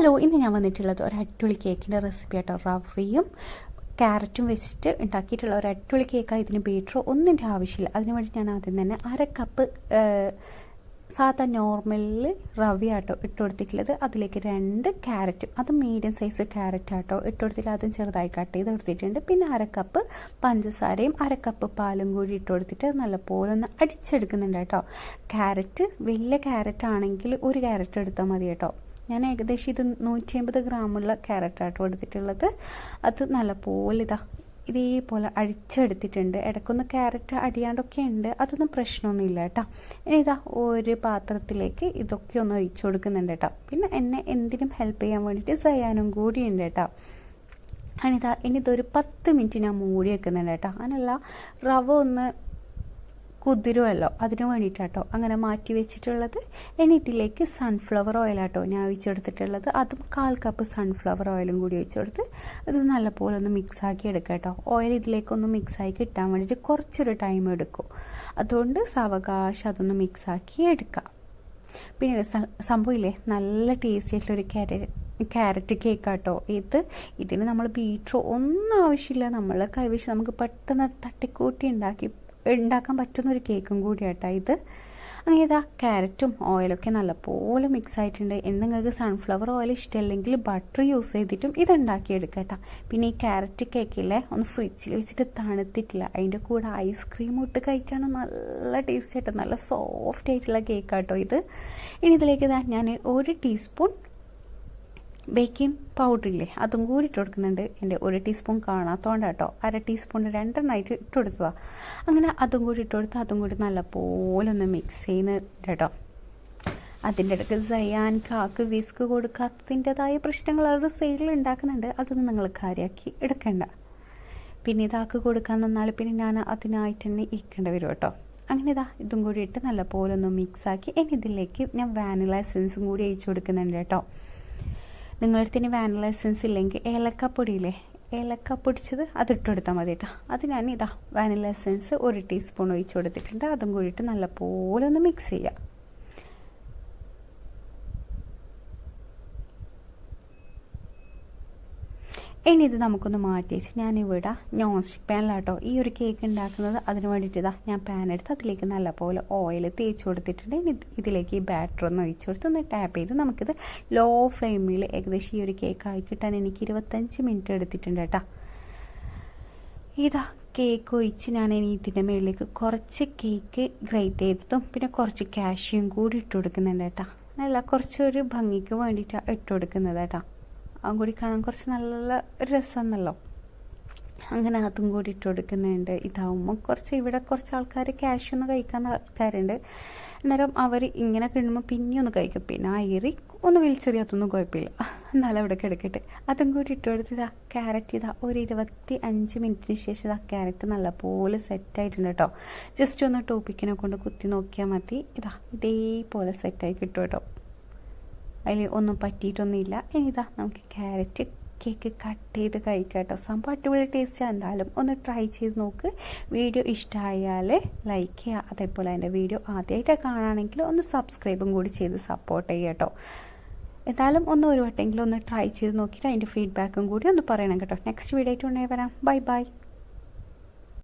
Hello ഇന്ന് ഞാൻ വന്നിട്ടുള്ളത് ഒരു അടിപൊളി കേക്കിന്റെ റെസിപ്പി ആട്ടോ. റവയും ക്യാരറ്റും വെച്ചിട്ട് ഉണ്ടാക്കിയിട്ടുള്ള ഒരു അടിപൊളി കേക്കാണ് ഇതിന് ബീറ്റർ ഒന്നിന്റെ ആവശ്യമില്ല. അതിനുവേണ്ടി ഞാൻ ആദ്യം തന്നെ അര കപ്പ് സാധാ നോർമലിൽ റവ ആട്ടോ ഇട്ട് കൊടുത്തിട്ടുള്ളത് അതിലേക്ക് രണ്ട് ക്യാരറ്റും അത് മീഡിയം സൈസ് ക്യാരറ്റ് ആട്ടോ ഇട്ട് കൊടുത്തിട്ട് അതും ചെറുതായി കട്ട് ചെയ്ത് കൊടുത്തിട്ടുണ്ട് പിന്നെ അര കപ്പ് പഞ്ചസാരയും അര കപ്പ് പാലും കൂടി ഇട്ട് കൊടുത്തിട്ട് നല്ലപോലെ ഒന്ന് അടിച്ചെടുക്കുന്നുണ്ട് കേട്ടോ ക്യാരറ്റ് വലിയ ക്യാരറ്റ് ആണെങ്കിൽ ഒരു ക്യാരറ്റ് എടുത്താൽ മതി കേട്ടോ ഞാൻ ഏകദേശം ഇത് നൂറ്റി അമ്പത് ഗ്രാമുള്ള ക്യാരറ്റാട്ടോ എടുത്തിട്ടുള്ളത്. അത് നല്ലപോലെ ഇതാ ഇതേപോലെ അഴിച്ചെടുത്തിട്ടുണ്ട്. ഇടയ്ക്കൊന്ന് ക്യാരറ്റ് അടിയാണ്ടൊക്കെ ഉണ്ട്. അതൊന്നും പ്രശ്നമൊന്നുമില്ല കേട്ടോ. ഇനി ഇതാ ഒരു പാത്രത്തിലേക്ക് ഇതൊക്കെ ഒന്ന് ഒഴിച്ചു കൊടുക്കുന്നുണ്ട് കേട്ടോ. പിന്നെ എന്നെ എന്തിനും ഹെൽപ്പ് ചെയ്യാൻ വേണ്ടിയിട്ട് സയാനും ഉണ്ട് കേട്ടോ. അനിതാ ഇനി ഇതൊരു പത്ത് മിനിറ്റ് ഞാൻ മൂടി വെക്കുന്നുണ്ട് കേട്ടോ. അങ്ങനല്ല റവ ഒന്ന് കുതിരുമല്ലോ അതിന് വേണ്ടിയിട്ടാട്ടോ അങ്ങനെ മാറ്റി വെച്ചിട്ടുള്ളത്. ഇനി ഇതിലേക്ക് സൺഫ്ലവർ ഓയിലാട്ടോ ഞാൻ ഒഴിച്ചെടുത്തിട്ടുള്ളത്. അതും കാൽ കപ്പ് സൺഫ്ലവർ ഓയിലും കൂടി ഒഴിച്ചെടുത്ത് അത് നല്ലപോലെ ഒന്ന് മിക്സാക്കി എടുക്കുക കേട്ടോ ഓയിൽ ഇതിലേക്കൊന്ന് മിക്സായി കിട്ടാൻ വേണ്ടിയിട്ട് കുറച്ചൊരു ടൈം എടുക്കും. അതുകൊണ്ട് സാവകാശം അതൊന്ന് മിക്സാക്കി എടുക്കാം. പിന്നെ സംഭവമില്ലേ? നല്ല ടേസ്റ്റി ആയിട്ടുള്ളൊരു ക്യാരറ്റ് ക്യാരറ്റ് കേക്കാട്ടോ ഇത്. ഇതിന് നമ്മൾ ബീറ്റർ ഒന്നും ആവശ്യമില്ല. നമ്മൾ കൈവശം നമുക്ക് പെട്ടെന്ന് തട്ടിക്കൂട്ടി ഉണ്ടാക്കി ഉണ്ടാക്കാൻ പറ്റുന്ന ഒരു കേക്കും കൂടിയാട്ടോ ഇത്. അങ്ങനെ ഇതാ ക്യാരറ്റും ഓയിലൊക്കെ നല്ലപോലെ മിക്സ് ആയിട്ടുണ്ട്. എന്ന് നിങ്ങൾക്ക് സൺഫ്ലവർ ഓയിൽ ഇഷ്ടമല്ലെങ്കിൽ ബട്ടർ യൂസ് ചെയ്തിട്ടും ഇത് ഉണ്ടാക്കിയെടുക്കട്ടോ പിന്നെ ഈ ക്യാരറ്റ് കേക്കില്ലേ ഒന്ന് ഫ്രിഡ്ജിൽ വെച്ചിട്ട് തണുത്തിട്ടില്ല. അതിന്റെ കൂടെ ഐസ്ക്രീം ഇട്ട് കഴിക്കാൻ നല്ല ടേസ്റ്റ് ആയിട്ട് നല്ല സോഫ്റ്റ് ആയിട്ടുള്ള കേക്കാട്ടോ ഇത്. ഇനി ഇതിലേക്ക് ഇതാ ഞാൻ ഒരു ടീസ്പൂൺ ബേക്കിംഗ് പൗഡറില്ലേ അതും കൂടി ഇട്ട് കൊടുക്കുന്നുണ്ട്. എന്റെ ഒരു ടീസ്പൂൺ കാണാത്തോണ്ട് കേട്ടോ. അര ടീസ്പൂൺ രണ്ടെണ്ണമായിട്ട് ഇട്ട് കൊടുത്തതാണ് അങ്ങനെ അതും കൂടി ഇട്ട് കൊടുത്ത് അതും കൂടി നല്ലപോലെ ഒന്ന് മിക്സ് ചെയ്യുന്നുണ്ട് കേട്ടോ. അതിന്റെ ഇടയ്ക്ക് സയാൻ കാക്ക് വിസ്ക് കൊടുക്കാത്തതിന്റെതായ പ്രശ്നങ്ങൾ അവരുടെ സൈഡിൽ ഉണ്ടാക്കുന്നുണ്ട്. അതൊന്നും നിങ്ങൾ കാര്യമാക്കി എടുക്കണ്ട. പിന്നെ ഇതാക്ക് കൊടുക്കാൻ നിന്നാൽ പിന്നെ ഞാൻ അതിനായിട്ട് തന്നെ ഇരിക്കേണ്ടി വരും കേട്ടോ. അങ്ങനെ ഇതാ ഇതും കൂടി ഇട്ട് നല്ലപോലെ ഒന്ന് മിക്സാക്കി ഇനി ഇതിലേക്ക് ഞാൻ വാനില എസൻസും കൂടി അയച്ചു കൊടുക്കുന്നുണ്ട് കേട്ടോ. നിങ്ങളുടെ ഇനി വാനില എസൻസ് ഇല്ലെങ്കിൽ ഏലക്കപ്പൊടിയില്ലേ ഏലക്ക പൊടിച്ചത് അത് ഇട്ട് കൊടുത്താൽ മതി കേട്ടോ അത് ഞാൻ ഇതാ വാനില എസൻസ് ഒരു ടീസ്പൂൺ ഒഴിച്ച് കൊടുത്തിട്ടുണ്ട്. അതും കൂടിയിട്ട് നല്ലപോലെ ഒന്ന് മിക്സ് ചെയ്യുക ഇനി ഇത് നമുക്കൊന്ന് മാറ്റി വെച്ച് ഞാനിവിടെ നോൺ സ്റ്റിക്ക് പാനിലാട്ടോ ഈ ഒരു കേക്ക് ഉണ്ടാക്കുന്നത് അതിന് വേണ്ടിയിട്ട് ഇതാ ഞാൻ പാൻ എടുത്ത് അതിലേക്ക് നല്ലപോലെ ഓയിൽ തേച്ച് കൊടുത്തിട്ടുണ്ട്. ഇനി ഇതിലേക്ക് ഈ ബാറ്റർ ഒന്ന് ഒഴിച്ചു കൊടുത്ത് ഒന്ന് ടാപ്പ് ചെയ്ത് നമുക്കിത് ലോ ഫ്ലെയിമിൽ ഏകദേശം ഈ ഒരു കേക്ക് ആയി കിട്ടാൻ എനിക്ക് ഇരുപത്തഞ്ച് മിനിറ്റ് എടുത്തിട്ടുണ്ട് കേട്ടോ ഇതാ കേക്ക് ഒഴിച്ച് ഞാൻ ഇനി ഇതിന്റെ മേളിലേക്ക് കുറച്ച് കേക്ക് ഗ്രേറ്റ് ചെയ്തതും പിന്നെ കുറച്ച് കാഷ്യും കൂടി ഇട്ട് കൊടുക്കുന്നുണ്ട് കേട്ടോ അല്ല കുറച്ചൊരു ഭംഗിക്ക് വേണ്ടിയിട്ടാണ് ഇട്ട് കൊടുക്കുന്നത് കേട്ടോ അതും കൂടി കാണാൻ കുറച്ച് നല്ല രസമെന്നല്ലോ അങ്ങനെ അതും കൂടി ഇട്ട് കൊടുക്കുന്നുണ്ട്. ഇതാവുമ്പോൾ കുറച്ച് ഇവിടെ കുറച്ച് ആൾക്കാർ ക്യാഷ് ഒന്ന് കഴിക്കാൻ ആൾക്കാരുണ്ട്. അന്നേരം അവർ ഇങ്ങനെ കിണുമ്പോൾ പിന്നെ ഒന്ന് കഴിക്കും. പിന്നെ അയറി ഒന്ന് വലിച്ചെറിയാത്തൊന്നും കുഴപ്പമില്ല. എന്നാലും അവിടെ കിടക്കട്ടെ. അതും കൂടി ഇട്ട് കൊടുത്ത് ഇതാ ക്യാരറ്റ് ഇതാ ഒരു ഇരുപത്തി അഞ്ച് മിനിറ്റിന് ശേഷം ഇതാ ക്യാരറ്റ് നല്ലപോലെ സെറ്റായിട്ടുണ്ട് കേട്ടോ. ജസ്റ്റ് ഒന്ന് ടോപ്പിക്കിനെ കൊണ്ട് കുത്തി നോക്കിയാൽ മതി. ഇതാ ഇതേപോലെ സെറ്റായി കിട്ടും കേട്ടോ. അതിൽ ഒന്നും പറ്റിയിട്ടൊന്നുമില്ല. ഇനിതാ നമുക്ക് ക്യാരറ്റ് കേക്ക് കട്ട് ചെയ്ത് കഴിക്കാം കേട്ടോ സംഭവം അടിപൊളി ടേസ്റ്റ് എന്തായാലും ഒന്ന് ട്രൈ ചെയ്ത് നോക്ക്. വീഡിയോ ഇഷ്ടമായാൽ ലൈക്ക് ചെയ്യുക. അതേപോലെ എന്റെ വീഡിയോ ആദ്യമായിട്ട് കാണുകയാണെങ്കിൽ ഒന്ന് സബ്സ്ക്രൈബും കൂടി ചെയ്ത് സപ്പോർട്ട് ചെയ്യുക കേട്ടോ എന്തായാലും ഒന്ന് ഒരു വട്ടെങ്കിലും ഒന്ന് ട്രൈ ചെയ്ത് നോക്കിയിട്ട് അതിന്റെ ഫീഡ്ബാക്കും കൂടി ഒന്ന് പറയണം കേട്ടോ. നെക്സ്റ്റ് വീഡിയോ ആയിട്ട് ഉണ്ടെങ്കിൽ വരാം. Bye bye